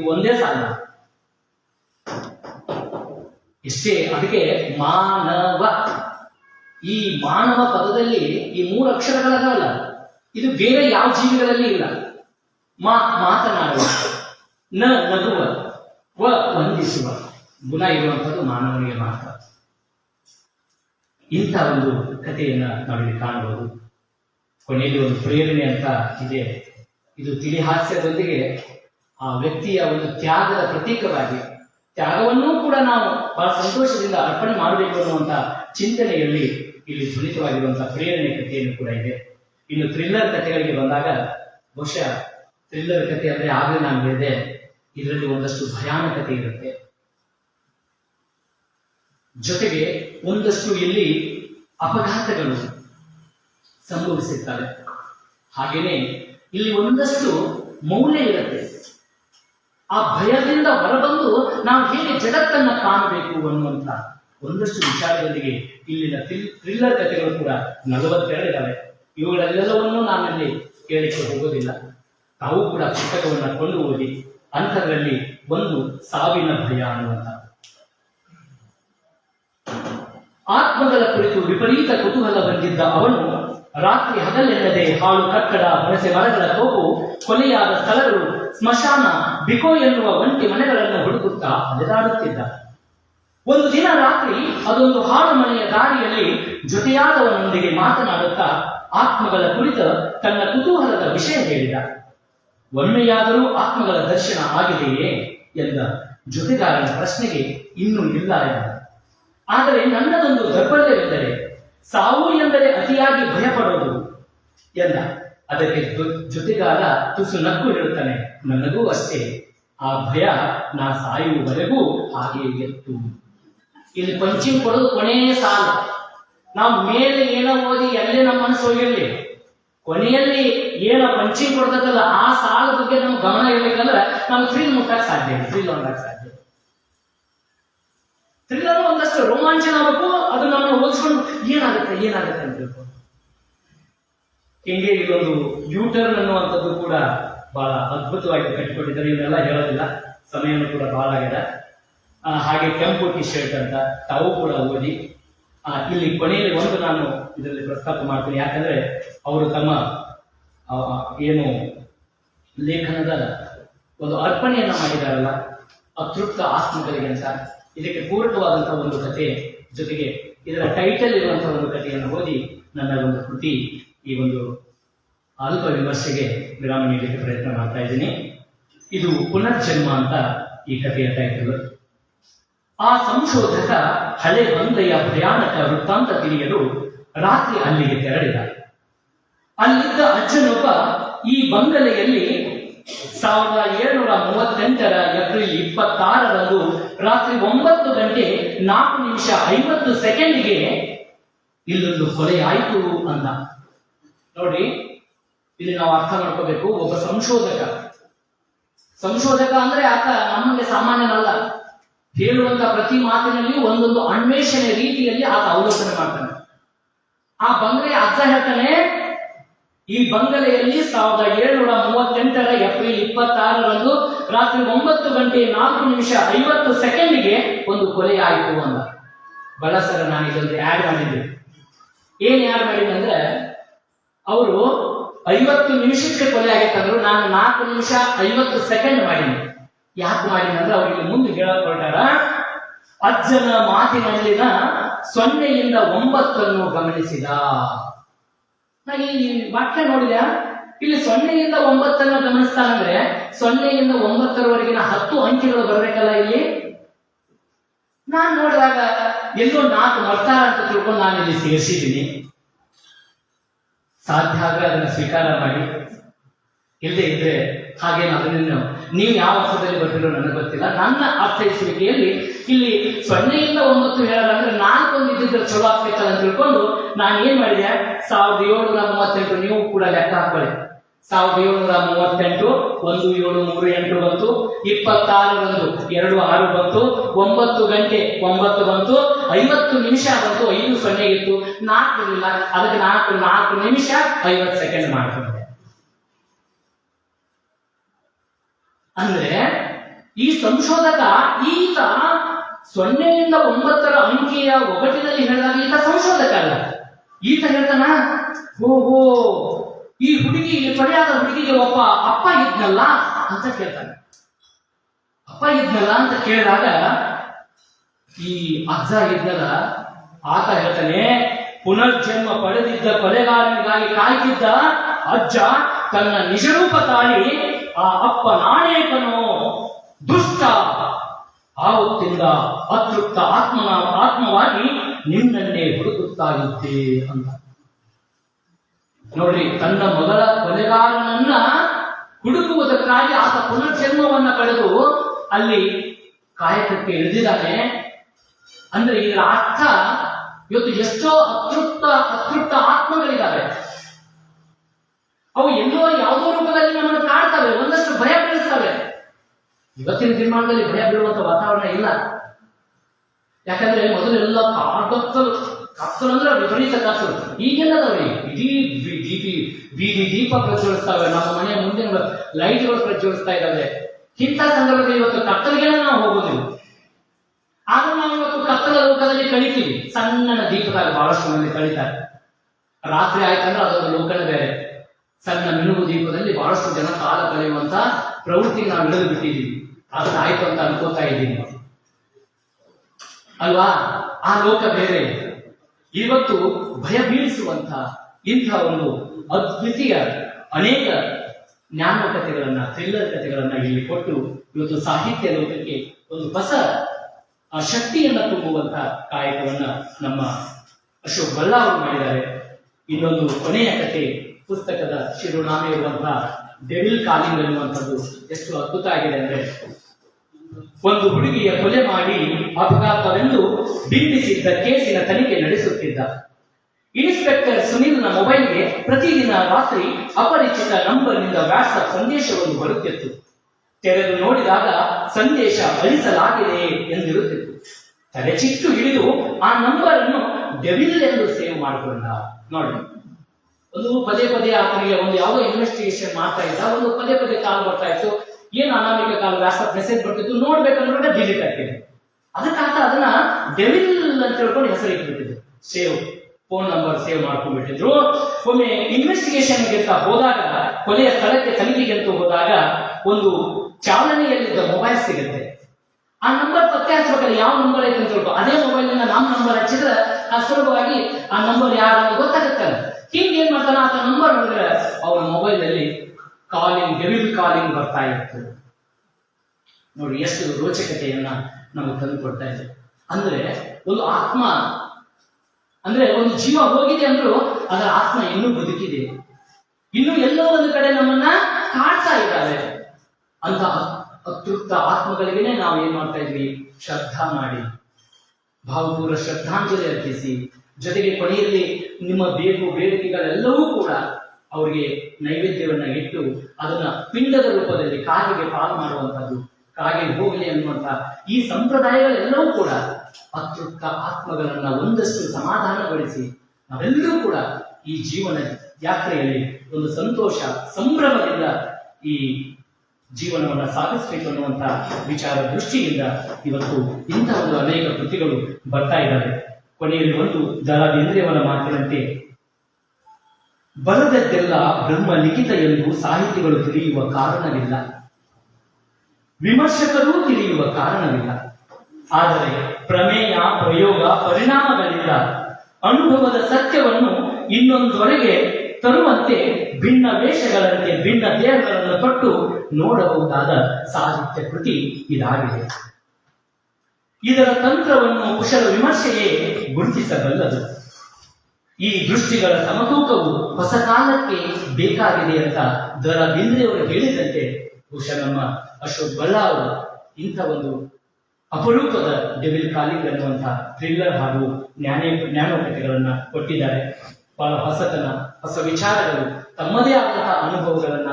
ಒಂದೇ ಸಾಧನ ಇಷ್ಟೇ ಅದಕ್ಕೆ ಮಾನವ. ಈ ಮಾನವ ಪದದಲ್ಲಿ ಈ ಮೂರು ಅಕ್ಷರಗಳಲ್ಲ ಇದು ಬೇರೆ ಯಾವ ಜೀವಿಗಳಲ್ಲಿ ಇಲ್ಲ. ಮಾ, ಮಾತನಾಡುವ, ನ ನಗುವ ವ, ವಂದಿಸುವ, ಗುಣ ಇರುವಂಥದ್ದು ಮಾನವನಿಗೆ ಮಾತ್ರ. ಇಂಥ ಒಂದು ಕಥೆಯನ್ನ ನಾವಿಲ್ಲಿ ಕಾಣಬಹುದು. ಕೊನೆಯಲ್ಲಿ ಒಂದು ಪ್ರೇರಣೆ ಅಂತ ಇದೆ. ಇದು ತಿಳಿ ಹಾಸ್ಯದೊಂದಿಗೆ ಆ ವ್ಯಕ್ತಿಯ ಒಂದು ತ್ಯಾಗದ ಪ್ರತೀಕವಾಗಿ ತ್ಯಾಗವನ್ನೂ ಕೂಡ ನಾವು ಬಹಳ ಸಂತೋಷದಿಂದ ಅರ್ಪಣೆ ಮಾಡಬೇಕು ಅನ್ನುವಂಥ ಚಿಂತನೆಯಲ್ಲಿ ಇಲ್ಲಿ ಧ್ವನಿತವಾಗಿರುವಂತಹ ಪ್ರೇರಣೆ ಕಥೆಯನ್ನು ಕೂಡ ಇದೆ. ಇನ್ನು ಥ್ರಿಲ್ಲರ್ ಕಥೆಗಳಿಗೆ ಬಂದಾಗ ಬಹುಶಃ ಥ್ರಿಲ್ಲರ್ ಕಥೆ ಅಂದ್ರೆ ಆಗಲೇ ನಾನು ಹೇಳಿದೆ, ಇದರಲ್ಲಿ ಒಂದಷ್ಟು ಭಯಾನಕತೆ ಇರುತ್ತೆ. ಜೊತೆಗೆ ಒಂದಷ್ಟು ಇಲ್ಲಿ ಅಪಘಾತಗಳು ಸಂಭವಿಸುತ್ತವೆ. ಹಾಗೆಯೇ ಇಲ್ಲಿ ಒಂದಷ್ಟು ಮೌಲ್ಯ ಇರುತ್ತೆ. ಆ ಭಯದಿಂದ ಹೊರಬಂದು ನಾವು ಹೇಗೆ ಜಗತ್ತನ್ನ ಕಾಣಬೇಕು ಅನ್ನುವಂತ ಒಂದಷ್ಟು ವಿಚಾರದೊಂದಿಗೆ ಇಲ್ಲಿನ ಥ್ರಿಲ್ಲರ್ ಕಥೆಗಳು ಕೂಡ ನಲವತ್ತೆರಡಿದ್ದಾವೆ ಇವುಗಳೆಲ್ಲವನ್ನೂ ನಾನಲ್ಲಿ ಕೇಳಿಕ್ಕೆ ಹೋಗೋದಿಲ್ಲ. ತಾವು ಕೂಡ ಪುಸ್ತಕವನ್ನು ಕೊಂಡು ಓದಿ ಅಂಥದ್ರಲ್ಲಿ ಒಂದು ಸಾವಿನ ಭಯ ಅನ್ನುವಂಥ ಆತ್ಮಗಳ ಕುರಿತು ವಿಪರೀತ ಕುತೂಹಲ ಬಂದಿದ್ದ ಅವನು ರಾತ್ರಿ ಹಗಲೆನ್ನದೆ ಹಾಳು ಕಟ್ಟಡ ವಲಸೆ ಮರಗಳ ತೋಪು ಕೊಲೆಯಾದ ಸ್ಥಳಗಳು ಸ್ಮಶಾನ ಬಿಕೋ ಎನ್ನುವ ಒಂಟಿ ಮನೆಗಳನ್ನು ಹುಡುಕುತ್ತಾ ಅಲೆದಾಡುತ್ತಿದ್ದ ಒಂದು ದಿನ ರಾತ್ರಿ ಅದೊಂದು ಹಾಳು ಮನೆಯ ದಾರಿಯಲ್ಲಿ ಜೊತೆಯಾದವನೊಂದಿಗೆ ಮಾತನಾಡುತ್ತಾ ಆತ್ಮಗಳ ಕುರಿತ ತನ್ನ ಕುತೂಹಲದ ವಿಷಯ ಹೇಳಿದ. ಒಮ್ಮೆಯಾದರೂ ಆತ್ಮಗಳ ದರ್ಶನ ಆಗಿದೆಯೇ? ಎಂದ. ಜೊತೆಗಾರನ ಪ್ರಶ್ನೆಗೆ ಇನ್ನೂ ಇಲ್ಲ ಎಂದ. ಆದರೆ ನನ್ನದೊಂದು ದೌರ್ಬಲ್ಯವೆಂದರೆ ಸಾವು ಎಂದರೆ ಅತಿಯಾಗಿ ಭಯಪಡುವುದು ಎಂದ. ಅದಕ್ಕೆ ಜೊತೆಗಾದ ತುಸು ನಕ್ಕು ಹೇಳುತ್ತಾನೆ ನನಗೂ ಅಷ್ಟೇ. ಆ ಭಯ ನಾ ಸಾಯುವವರೆಗೂ ಹಾಗೆ ಎತ್ತು ಇಲ್ಲಿ ಪಂಚಿಂಗ್ ಕೊಡೋದು ಕೊನೆಯ ಸಾಲ. ನಾವು ಮೇಲೆ ಏನೋ ಓದಿ ಎಲ್ಲೇ ನಮ್ಮ ಮನಸ್ಸು ಹೋಗಿರ್ಲಿ. ಕೊನೆಯಲ್ಲಿ ಏನೋ ಪಂಚಿಂಗ್ ಕೊಡ್ತದಲ್ಲ ಆ ಸಾಲ ಬಗ್ಗೆ ನಮ್ಗೆ ಗಮನ ಇರ್ಬೇಕಂದ್ರೆ ನಮ್ಗೆ ಥ್ರಿಲ್ ಮುಟ್ಟಕ್ಕೆ ಸಾಧ್ಯ ಥ್ರಿಲ್ ಹೊಂದಕ್ಕೆ ಸಾಧ್ಯ. ಥ್ರಿಲ್ಲರ್ ಒಂದಷ್ಟು ರೋಮಾಂಚನ ಆಗಬೇಕು. ಅದು ನಮ್ಮನ್ನು ಓದಿಸ್ಕೊಂಡು ಏನಾಗುತ್ತೆ ಏನಾಗುತ್ತೆ ಅಂತ ಹಿಂಗೆ ಇದೊಂದು ಯೂಟರ್ನ್ ಅನ್ನುವಂಥದ್ದು ಕೂಡ ಬಹಳ ಅದ್ಭುತವಾಗಿ ಕಟ್ಟಿಕೊಟ್ಟಿದ್ದಾರೆ ಇವನ್ನೆಲ್ಲ ಹೇಳೋದಿಲ್ಲ. ಸಮಯನೂ ಕೂಡ ಬಹಳ ಆಗಿದೆ. ಹಾಗೆ ಕೆಂಪು ಟಿ ಶರ್ಟ್ ಅಂತ ತಾವು ಕೂಡ ಓದಿ ಇಲ್ಲಿ ಕೊನೆಯಲ್ಲಿ ಒಂದು ನಾನು ಇದರಲ್ಲಿ ಪ್ರಸ್ತಾಪ ಮಾಡ್ತೀನಿ. ಯಾಕಂದ್ರೆ ಅವರು ತಮ್ಮ ಏನು ಲೇಖನದ ಒಂದು ಅರ್ಪಣೆಯನ್ನು ಮಾಡಿದಾರಲ್ಲ, ಅತೃಪ್ತ ಆತ್ಮಗಳಿಗೆ ಅಂತ. ಇದಕ್ಕೆ ಪೂರಕವಾದಂತಹ ಒಂದು ಕಥೆ ಜೊತೆಗೆ ಇದರ ಟೈಟಲ್ ಇರುವಂತಹ ಒಂದು ಕಥೆಯನ್ನು ಓದಿ ನನ್ನ ಒಂದು ಕೃತಿ ಈ ಒಂದು ಅಲ್ಪ ವಿಮರ್ಶೆಗೆ ವಿರಾಮ ನೀಡಲಿಕ್ಕೆ ಪ್ರಯತ್ನ ಮಾಡ್ತಾ ಇದ್ದೀನಿ. ಇದು ಪುನರ್ಜನ್ಮ ಅಂತ ಈ ಕಥೆಯ ಟೈಟಲ್ ಆ ಸಂಶೋಧಕ ಹಳೆ ಬಂದೆಯ ಭಯಾನಕ ವೃತ್ತಾಂತ ತಿಳಿಯಲು ರಾತ್ರಿ ಅಲ್ಲಿಗೆ ತೆರಳಿದ. ಅಲ್ಲಿದ್ದ ಅಜ್ಜನೊಬ್ಬ ಈ ಬಂಗಲೆಯಲ್ಲಿ ಸಾವಿರದ ಏಳ್ನೂರ ಮೂವತ್ತೆಂಟರ ಏಪ್ರಿಲ್ ಇಪ್ಪತ್ತಾರರಂದು ರಾತ್ರಿ ಒಂಬತ್ತು ಗಂಟೆ ನಾಲ್ಕು ನಿಮಿಷ ಐವತ್ತು ಸೆಕೆಂಡ್ಗೆ ಇಲ್ಲೊಂದು ಆಯಿತು ಅಂದ. ನೋಡಿ, ಇಲ್ಲಿ ನಾವು ಅರ್ಥ ಮಾಡ್ಕೋಬೇಕು. ಒಬ್ಬ ಸಂಶೋಧಕ. ಸಂಶೋಧಕ ಅಂದ್ರೆ ಆತ ನಮಗೆ ಸಾಮಾನ್ಯನಲ್ಲ. ಹೇಳುವಂತ ಪ್ರತಿ ಮಾತಿನಲ್ಲಿ ಒಂದೊಂದು ಅನ್ವೇಷಣೆ ರೀತಿಯಲ್ಲಿ ಆತ ಅವಲೋಕನೆ ಮಾಡ್ತಾನೆ. ಆ ಬಂಗಲೆಯ ಅಜ್ಜ ಹೇಳ್ತಾನೆ, ಈ ಬಂಗಲೆಯಲ್ಲಿ ಸಾವಿರದ ಏಳ್ನೂರ ಮೂವತ್ತೆಂಟರ ಏಪ್ರಿಲ್ ಇಪ್ಪತ್ತಾರರಂದು ರಾತ್ರಿ ಒಂಬತ್ತು ಗಂಟೆ ನಾಲ್ಕು ನಿಮಿಷ ಐವತ್ತು ಸೆಕೆಂಡ್ಗೆ ಒಂದು ಕೊಲೆ ಆಯಿತು ಅಂದ. ಬಳಸರ ನಾನು ಇದೊಂದು ಆ್ಯಡ್ ಮಾಡಿದ್ದೆ ಏನ್ ಯಾರು ಮಾಡಿದಂದ್ರೆ ಅವರು ಐವತ್ತು ನಿಮಿಷಕ್ಕೆ ಕೊಲೆ ಆಗಿತ್ತಂದ್ರು ನಾನು ನಾಲ್ಕು ನಿಮಿಷ ಐವತ್ತು ಸೆಕೆಂಡ್ ಮಾಡೀನಿ. ಯಾಕೆ ಮಾಡೀನಿ ಅಂದ್ರೆ ಅವರಿಗೆ ಮುಂದೆ ಹೇಳಕ್ ಹೊರಟಾರ ಅಜ್ಜನ ಮಾತಿನಲ್ಲಿನ ಸೊನ್ನೆಯಿಂದ ಒಂಬತ್ತನ್ನು ಗಮನಿಸಿದ. ಈ ವಾಕ್ಯ ನೋಡಿದ ಇಲ್ಲಿ ಸೊನ್ನೆಯಿಂದ ಒಂಬತ್ತನ್ನು ಗಮನಿಸ್ತಾನಂದ್ರೆ ಸೊನ್ನೆಯಿಂದ ಒಂಬತ್ತರವರೆಗಿನ ಹತ್ತು ಅಂಕಿಗಳು ಬರ್ಬೇಕಲ್ಲ ಇಲ್ಲಿ? ನಾನು ನೋಡಿದಾಗ ಎಲ್ಲೋ ನಾಲ್ಕು ಮರ್ತಾರ ಅಂತ ತಿಳ್ಕೊಂಡು ನಾನು ಇಲ್ಲಿ ಸೇರಿಸಿದ್ದೀನಿ. ಸಾಧ್ಯ ಆದರೆ ಅದನ್ನು ಸ್ವೀಕಾರ ಮಾಡಿ. ಇಲ್ಲದೆ ಇದ್ರೆ ಹಾಗೇನು ಅದನ್ನು ನೀವು ಯಾವ ಅರ್ಥದಲ್ಲಿ ಬರ್ತಿರೋ ನನಗೆ ಗೊತ್ತಿಲ್ಲ. ನನ್ನ ಅರ್ಥೈಸುವಿಕೆಯಲ್ಲಿ ಇಲ್ಲಿ ಸೊನ್ನೆಯಿಂದ ಒಂಬತ್ತು ಹೇಳೋದಂದ್ರೆ ಒಂದು ಇದ್ದಿದ್ರೆ ಚಲೋ ಆಗ್ಬೇಕಲ್ಲ ಅಂತ ತಿಳ್ಕೊಂಡು ನಾನು ಏನ್ ಮಾಡಿದೆ? ಸಾವಿರದ ಏಳ್ನೂರ ಮೂವತ್ತೆಂಟು ನೀವು ಕೂಡ ಲೆಕ್ಕ ಹಾಕೊಳ್ಳಿ ಸಾವಿರದ ಏಳುನೂರ ಮೂವತ್ತೆಂಟು, ಒಂದು ಏಳು ಮೂರು ಎಂಟು ಬಂತು ಇಪ್ಪತ್ತಾರರಂದು ಎರಡು ಆರು ಬಂತು, ಒಂಬತ್ತು ಗಂಟೆ ಒಂಬತ್ತು ಬಂತು, ಐವತ್ತು ನಿಮಿಷ ಬಂತು, ಐದು ಸೊನ್ನೆ ಇತ್ತು, ನಾಲ್ಕು ಇಲ್ಲ, ಅದಕ್ಕೆ ನಾಲ್ಕು ನಾಲ್ಕು ನಿಮಿಷ, ಐವತ್ತು ಸೆಕೆಂಡ್ ಮಾಡ್ಕೊಂಡೆ. ಅಂದ್ರೆ, ಈ ಸಂಶೋಧಕ ಈತ ಸೊನ್ನೆಯಿಂದ ಒಂಬತ್ತರ ಅಂಕಿಯ ಒಗಟಿನಲ್ಲಿ ಹೇಳಿದಾಗ ಈತ ಸಂಶೋಧಕ ಅಲ್ಲ. ಈತ ಹೇಳ್ತಾನ, ಓಹೋ ಈ ಹುಡುಗಿ ಈ ಪಡೆಯಾದ ಹುಡುಗಿಗೆ ಒಬ್ಬ ಅಪ್ಪ ಇದ್ನಲ್ಲ ಅಂತ ಕೇಳ್ತಾನೆ. ಅಪ್ಪ ಇದ್ನಲ್ಲ ಅಂತ ಕೇಳಿದಾಗ ಈ ಅಜ್ಜ ಇದ್ನಲ್ಲ, ಆತ ಹೇಳ್ತಾನೆ, ಪುನರ್ಜನ್ಮ ಪಡೆದಿದ್ದ ಕೊಲೆಗಾರನಿಗಾಗಿ ಕಾಯ್ತಿದ್ದ ಅಜ್ಜ ತನ್ನ ನಿಜರೂಪ ತಾಳಿ ಆ ಅಪ್ಪ ನಾಣೇಕನು ದುಷ್ಟ ಆವತ್ತಿಂದ ಅತೃಪ್ತ ಆತ್ಮನ, ಆತ್ಮವಾಗಿ ನಿನ್ನನ್ನೇ ಹುಡುಕುತ್ತಾ ಇದ್ದೆ ಅಂತ. ನೋಡ್ರಿ ತನ್ನ ಮೊದಲ ಕೊಲೆಗಾರನನ್ನ ಹುಡುಕುವುದಕ್ಕಾಗಿ ಆತ ಪುನರ್ಜನ್ಮವನ್ನ ಪಡೆದು ಅಲ್ಲಿ ಕಾಯಕಕ್ಕೆ ಇಳಿದಿದ್ದಾನೆ. ಅಂದ್ರೆ ಇದರ ಅರ್ಥ ಇವತ್ತು ಎಷ್ಟೋ ಅತೃಪ್ತ ಅತೃಪ್ತ ಆತ್ಮಗಳಿದ್ದಾವೆ. ಅವು ಎಲ್ಲೋ ಯಾವುದೋ ರೂಪದಲ್ಲಿ ನಮ್ಮನ್ನು ಕಾಡ್ತವೆ ಒಂದಷ್ಟು ಭಯ ಬೀಳಿಸ್ತವೆ. ಇವತ್ತಿನ ನಿರ್ಮಾಣದಲ್ಲಿ ಭಯ ಬೀಳುವಂತ ವಾತಾವರಣ ಇಲ್ಲ. ಯಾಕಂದ್ರೆ ಮೊದಲೆಲ್ಲ ಕತ್ತಲು ಕತ್ತಲು ಅಂದ್ರೆ ವಿಪರೀತ ಕತ್ತಲು. ಈಗೆಲ್ಲದವೆ ಇಡೀ ದೀಪಿ ಬೀದಿ ದೀಪ ಪ್ರಜ್ವಲಿಸ್ತಾವೆ ನಮ್ಮ ಮನೆಯ ಮುಂದಿನ ಲೈಟ್ಗಳು ಪ್ರಜ್ವಲಿಸ್ತಾ ಇದ್ದಾವೆ ಇಂಥ ಸಂದರ್ಭದಲ್ಲಿ ಇವತ್ತು ಕತ್ತಲಿಗೆ ನಾವು ಹೋಗೋದಿಲ್ಲ. ಆದ್ರೆ ನಾವು ಇವತ್ತು ಕತ್ತಲ ಲೋಕದಲ್ಲಿ ಕಳಿತೀವಿ. ಸಣ್ಣ ದೀಪದಾಗ ಬಹಳಷ್ಟು ಮಂದಿ ಕಳಿತಾರೆ. ರಾತ್ರಿ ಆಯ್ತಂದ್ರೆ ಅದೊಂದು ಲೋಕನೇ ಬೇರೆ. ಸಣ್ಣ ಮಿನುಗು ದೀಪದಲ್ಲಿ ಬಹಳಷ್ಟು ಜನ ಕಾಲ ಕಳೆಯುವಂತ ಪ್ರವೃತ್ತಿ ನಾವು ಇಳಿದು ಬಿಟ್ಟಿದ್ದೀವಿ. ಅದನ್ನ ಆಯ್ತು ಅಂತ ಅನ್ಕೋತಾ ಇದ್ದೀನಿ ಅಲ್ವಾ? ಆ ಲೋಕ ಬೇರೆ. ಇವತ್ತು ಭಯ ಬೀಳಿಸುವಂತಹ ಇಂತಹ ಒಂದು ಅದ್ವಿತೀಯ ಅನೇಕ ಜ್ಞಾನ ಕಥೆಗಳನ್ನ ಥ್ರಿಲ್ಲರ್ ಕಥೆಗಳನ್ನ ಇಲ್ಲಿ ಕೊಟ್ಟು ಇವತ್ತು ಸಾಹಿತ್ಯ ಲೋಕಕ್ಕೆ ಒಂದು ಹೊಸ, ಆ ಶಕ್ತಿಯನ್ನ ತುಂಬುವಂತಹ ಕಾಯಕವನ್ನ ನಮ್ಮ ಅಶೋಕ್ ಬಲ್ಲ ಅವರು ಮಾಡಿದ್ದಾರೆ. ಇನ್ನೊಂದು ಕೊನೆಯ ಕಥೆ, ಪುಸ್ತಕದ ಶಿರೋನಾಮೆ ಇರುವಂತಹ ಡೆವಿಲ್ ಕಾಲಿಂಗ್ ಎನ್ನುವಂಥದ್ದು ಎಷ್ಟು ಅದ್ಭುತ ಆಗಿದೆ ಅಂದ್ರೆ ಒಂದು ಹುಡುಗಿಯ ಕೊಲೆ ಮಾಡಿ ಅಪಘಾತವೆಂದು ಬಿಂಬಿಸಿದ್ದ ಕೇಸಿನ ತನಿಖೆ ನಡೆಸುತ್ತಿದ್ದ. ಇನ್ಸ್ಪೆಕ್ಟರ್ ಸುನೀಲ್ನ ಮೊಬೈಲ್ಗೆ ಪ್ರತಿದಿನ ರಾತ್ರಿ ಅಪರಿಚಿತ ನಂಬರ್ನಿಂದ ವ್ಯಾಟ್ಸಪ್ ಸಂದೇಶವನ್ನು ಬರುತ್ತಿತ್ತು. ತೆರೆದು ನೋಡಿದಾಗ ಸಂದೇಶ ಅಳಿಸಲಾಗಿದೆ ಎಂದಿರುತ್ತಿತ್ತು. ತಲೆ ಚಿಟ್ಟು ಹಿಡಿದು ಆ ನಂಬರ್ ಅನ್ನು ಡೆವಿಲ್ ಎಂದು ಸೇವ್ ಮಾಡಿಕೊಂಡ. ನೋಡಿ. ಒಂದು ಪದೇ ಪದೇ ಆತನಿಗೆ ಒಂದು ಯಾವುದೋ ಇನ್ವೆಸ್ಟಿಗೇಷನ್ ಮಾಡ್ತಾ ಇದ್ದ, ಒಂದು ಪದೇ ಪದೇ ಕಾಲ್ ಬರ್ತಾ ಇತ್ತು. ಏನು ಅನಾಮಿಕ ಕಾಲದ ವಾಟ್ಸ್ಆಪ್ ಮೆಸೇಜ್ ಬರ್ತಿತ್ತು ನೋಡ್ಬೇಕಂದ್ರೆ ಡಿಲೀಟ್ ಆಗ್ತಿದೆ. ಅದಕ್ಕಾಗ ಅದನ್ನ ಡೆವಿಲ್ ಅಂತ ಹೇಳ್ಕೊಂಡು ಹೆಸರು ಇಟ್ಬಿಟ್ಟಿದ್ರು ಸೇವ್ ಫೋನ್ ನಂಬರ್ ಸೇವ್ ಮಾಡ್ಕೊಂಡ್ಬಿಟ್ಟಿದ್ರು. ಒಮ್ಮೆ ಇನ್ವೆಸ್ಟಿಗೇಷನ್ ಅಂತ ಹೋದಾಗ, ಕೊನೆಯ ಸ್ಥಳಕ್ಕೆ ತನಿಖೆಗೆ ಅಂತ ಹೋದಾಗ ಒಂದು ಚಾಲನೆಯಲ್ಲಿದ್ದ ಮೊಬೈಲ್ ಸಿಗುತ್ತೆ. ಆ ನಂಬರ್ ಪತ್ತೆ ಹಚ್ಬೇಕಾದ್ರೆ ಯಾವ ನಂಬರ್ ಐತೆ ಅಂತ ಹೇಳ್ಕೊ, ಅದೇ ಮೊಬೈಲ್ ನಮ್ಮ ನಂಬರ್ ಹಚ್ಚಿದ್ರೆ ಆ ಸುಲಭವಾಗಿ ಆ ನಂಬರ್ ಯಾರು ಅಂತ ಗೊತ್ತಾಗುತ್ತಲ್ಲ. ಹಿಂಗ್ ಏನ್ ಮಾಡ್ತಾನ ಆತ ನಂಬರ್ ನೋಡಿದ್ರೆ ಅವನ ಮೊಬೈಲ್ ಅಲ್ಲಿ ಡೆವಿಲ್ ಕಾಲಿಂಗ್ ಬರ್ತಾ ಇತ್ತು ನೋಡಿ, ಎಷ್ಟು ರೋಚಕತೆಯನ್ನ ನಮಗೆ ತಂದು ಕೊಡ್ತಾ ಇದೆ. ಅಂದ್ರೆ, ಒಂದು ಆತ್ಮ, ಅಂದ್ರೆ ಒಂದು ಜೀವ ಹೋಗಿದೆ ಅಂದ್ರೂ ಅದರ ಆತ್ಮ ಇನ್ನೂ ಬದುಕಿದೆ. ಇನ್ನು ಎಲ್ಲೋ ಒಂದು ಕಡೆ ನಮ್ಮನ್ನ ಕಾಡ್ತಾ ಇದ್ದಾರೆ ಅಂತ ಅತೃಪ್ತ ಆತ್ಮಗಳಿಗೆ ನಾವು ಏನ್ ಮಾಡ್ತಾ ಇದ್ವಿ? ಶ್ರದ್ಧಾ ಮಾಡಿ. ಭಾವಪೂರ್ವ ಶ್ರದ್ಧಾಂಜಲಿ ಅರ್ಪಿಸಿ. ಜೊತೆಗೆ ಕೊನೆಯಲ್ಲಿ ನಿಮ್ಮ ಬೇಕು ಬೇಡಿಕೆಗಳೆಲ್ಲವೂ ಕೂಡ ಅವರಿಗೆ ನೈವೇದ್ಯವನ್ನು ಇಟ್ಟು ಅದನ್ನು ಪಿಂಡದ ರೂಪದಲ್ಲಿ ಕಾಗೆಗೆ ಪಾಲು ಮಾಡುವಂಥದ್ದು, ಕಾಗೆ ಹೋಗಲಿ ಅನ್ನುವಂಥ ಈ ಸಂಪ್ರದಾಯಗಳೆಲ್ಲವೂ ಕೂಡ ಅತೃಪ್ತ ಆತ್ಮಗಳನ್ನ ಒಂದಷ್ಟು ಸಮಾಧಾನಗೊಳಿಸಿ ನಾವೆಲ್ಲರೂ ಕೂಡ ಈ ಜೀವನ ಯಾತ್ರೆಯಲ್ಲಿ ಒಂದು ಸಂತೋಷ, ಸಂಭ್ರಮದಿಂದ ಈ ಜೀವನವನ್ನು ಸಾಗಿಸಬೇಕು ಅನ್ನುವಂಥ ವಿಚಾರ ದೃಷ್ಟಿಯಿಂದ ಇವತ್ತು ಇಂತಹ ಒಂದು ಅನೇಕ ಕೃತಿಗಳು ಬರ್ತಾ ಇದ್ದಾವೆ. ಕೊನೆಯಲ್ಲಿ ಒಂದು ದರ ಬೇಂದ್ರೆಯವರ ಮಾತಿನಂತೆ ಬರದದ್ದೆಲ್ಲ ಬ್ರಹ್ಮ ಲಿಖಿತ ಎಂದು ಸಾಹಿತಿಗಳು ತಿಳಿಯುವ ಕಾರಣವಿಲ್ಲ. ವಿಮರ್ಶಕರೂ ತಿಳಿಯುವ ಕಾರಣವಿಲ್ಲ. ಆದರೆ ಪ್ರಮೇಯ, ಪ್ರಯೋಗ ಪರಿಣಾಮಗಳಿಂದ ಅನುಭವದ ಸತ್ಯವನ್ನು ಇನ್ನೊಂದೊರೆಗೆ ತರುವಂತೆ ಭಿನ್ನ ವೇಷಗಳಂತೆ ಭಿನ್ನ ದೇಹಗಳನ್ನು ತೊಟ್ಟು ನೋಡಬಹುದಾದ ಸಾಹಿತ್ಯ ಕೃತಿ ಇದಾಗಿದೆ. ಇದರ ತಂತ್ರವನ್ನು ಕುಶಲ ವಿಮರ್ಶೆಯೇ ಗುರುತಿಸಬಲ್ಲದು. ಈ ದೃಷ್ಟಿಗಳ ಸಮತೂಕವು ಹೊಸ ಕಾಲಕ್ಕೆ ಬೇಕಾಗಿದೆ ಅಂತ ದರ ಬೇಂದ್ರೆಯವರು ಹೇಳಿದಂತೆ ಬಹುಶಃ ನಮ್ಮ ಅಶೋಕ್ ಬಲ್ಲ ಅವರು ಇಂಥ ಒಂದು ಅಪರೂಪದ ಡೆವಿಲ್ ಕಾಲಿಂಗ್ ಅನ್ನುವಂತಹ ಥ್ರಿಲ್ಲರ್ ಹಾಗೂ ಜ್ಞಾನ ಜ್ಞಾನೋಪತಿಗಳನ್ನ ಕೊಟ್ಟಿದ್ದಾರೆ. ಬಹಳ ಹೊಸತನ, ಹೊಸ ವಿಚಾರಗಳು, ತಮ್ಮದೇ ಆದಂತಹ ಅನುಭವಗಳನ್ನ